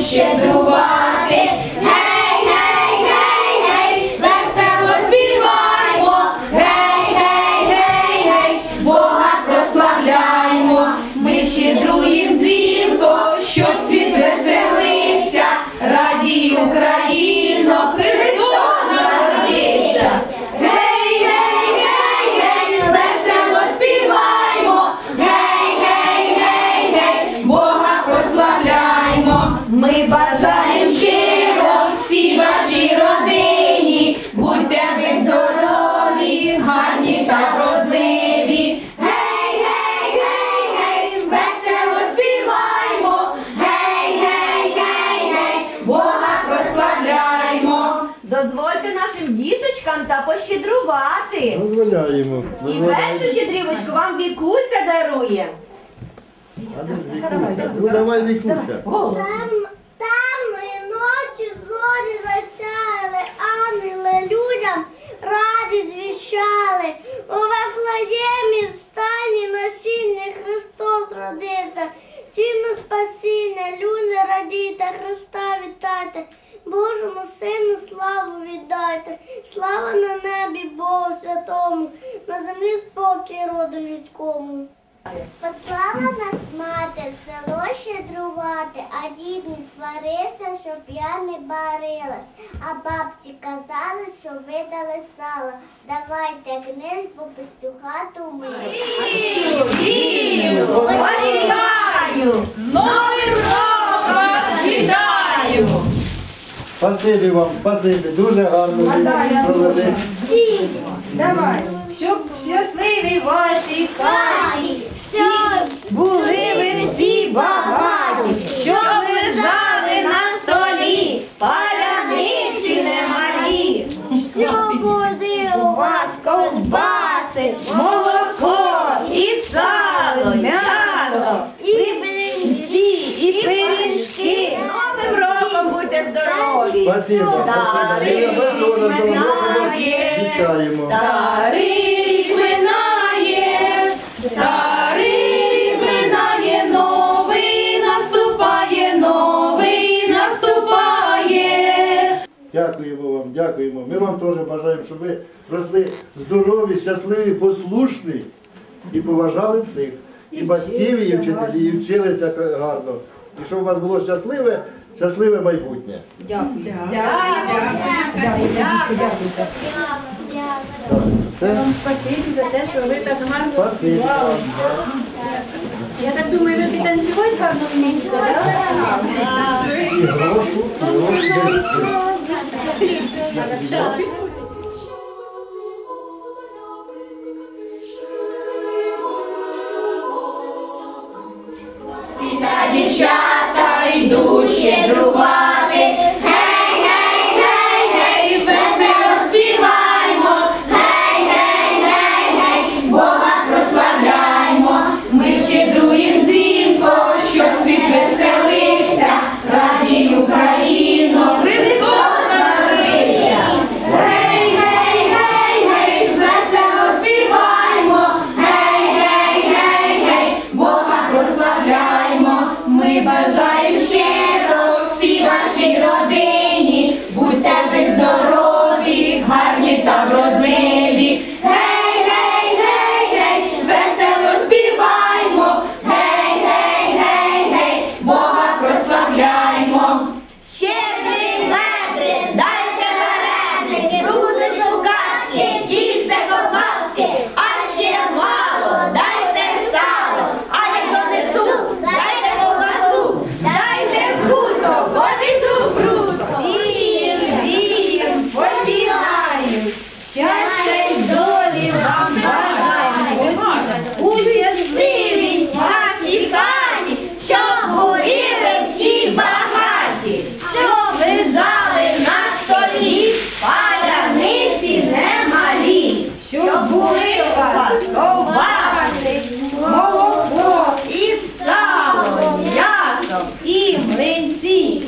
щедрувати. Пощедрувати. Дозволяємо. І першу щедрівочку вам Вікуся дарує. А ну, Вікуся. Ну давай, Вікуся. Голос. Там, темної ночі зорі засяяли, ангели людям раді звіщали. У Вифлеємі в стані насіння Христос родився. Сіно спасіння, люди радійте, Христа вітайте, Божому Сину славу віддайте, слава на небі Богу святому, на землі спокій роду людському. Послала нас мати в село щедрувати, а дід не сварився, щоб я не барилась. А бабці казали, що видали сало. Давайте книз, бо пастюхату ми. Осіяю, з новим роком вітаю. Спасибі вам, спасибі. Дуже гарно ви провели. Давай, щоб щасливі ваші хаті, Все, були ви всі багаті, щоб лежали на столі, паляниці немалі. все буде У вас ковбаси, молоко і сало, м'ясо, і блинці, і пиріжки. Будьте здорові. Спасибо, спасибо. І ми дуже Новим роком вас вітаємо. Старий минає, старий минає, новий наступає, новий наступає. Дякуємо вам, дякуємо. Ми вам теж бажаємо, щоб ви росли здорові, щасливі, послушні і поважали всіх. І батьків, і вчителів, і вчилися гарно. І щоб у вас було щасливе, щасливе майбутнє. Це Спасибі за те, що ви так гарно Я так думаю, ви підтанцювати гарно вмієте, так? Дівчата йдуть щедрувати. Гей,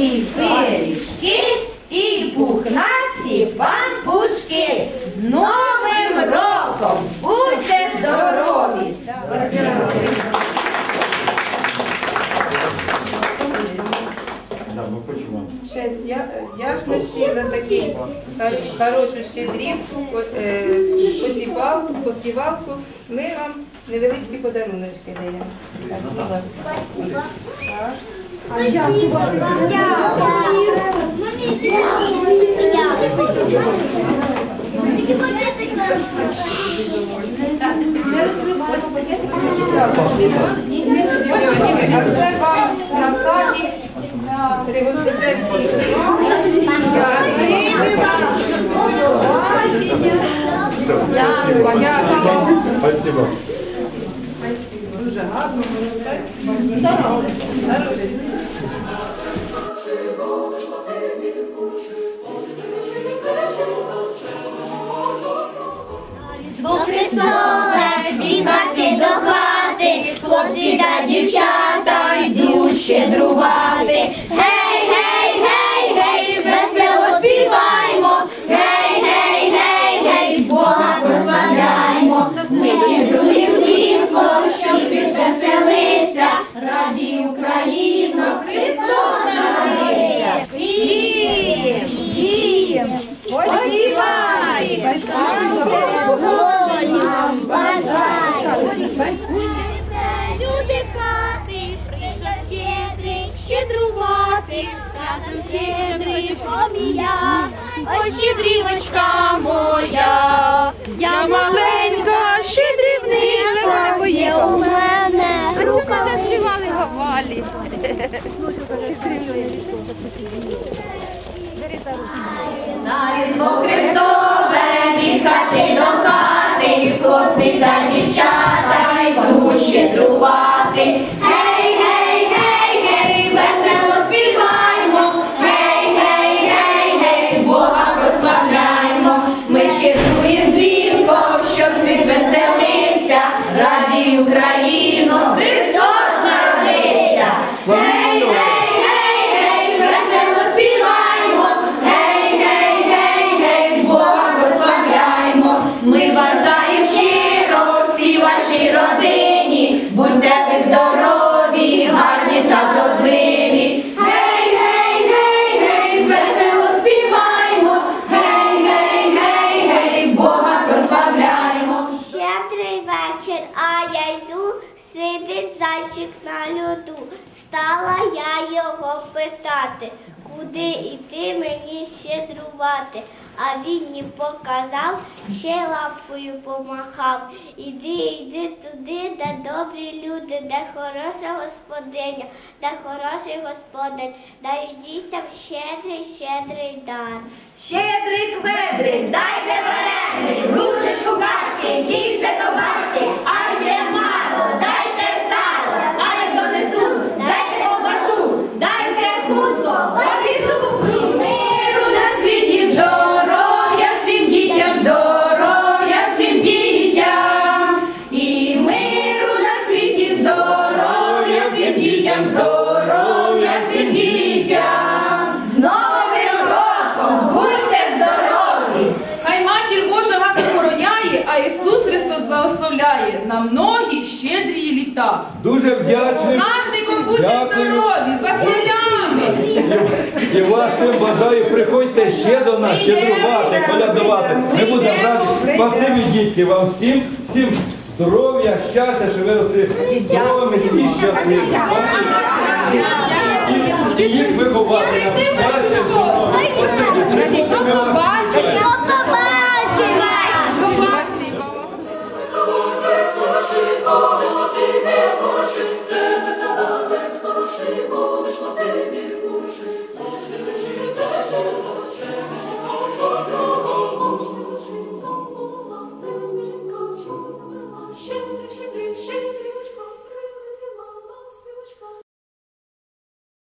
і пиріжки, і пухнасті пампушки. З Новим роком! Будьте здорові! Вдячності за такі хорошу щедрівку, е, посівалку, посівалку. Ми вам невеличкі подаруночки даємо. Спасибо. Різдво Христове, від хати до хлопці та дівчата йдуть щедрувати. Щедрий помія, ось щедрівочка моя, я маленька, щедрівничка, є у мене. Рука заспівали гавалі. На Різдво Христове від хати до хати, хлопці та дівчата йдуть щедрувати. Зайчик на льоду. Стала я його питати, куди йти мені щедрувати. А він мені показав, ще лапкою помахав. Іди, йди туди, де добрі люди, де хороша господиня, де хороший господар, дай дітям щедрий, щедрий дар. Щедрий кведрик, дайте вареники, грудочку каші, кільце ковбаски, а ще мало, дайте Дуже вдячний Праздником будьте здорові, з Василями! і вас всім бажаю. Приходьте ще до нас, щедрувати, колядувати. Ми будемо раді. Спасибі, дітки, вам всім, всім здоров'я, щастя, що ви росли здоровими і щасливі. І, їх виховати. Прийшли Щастя, здоров'я. Спасибі. Скажіть, до побачення.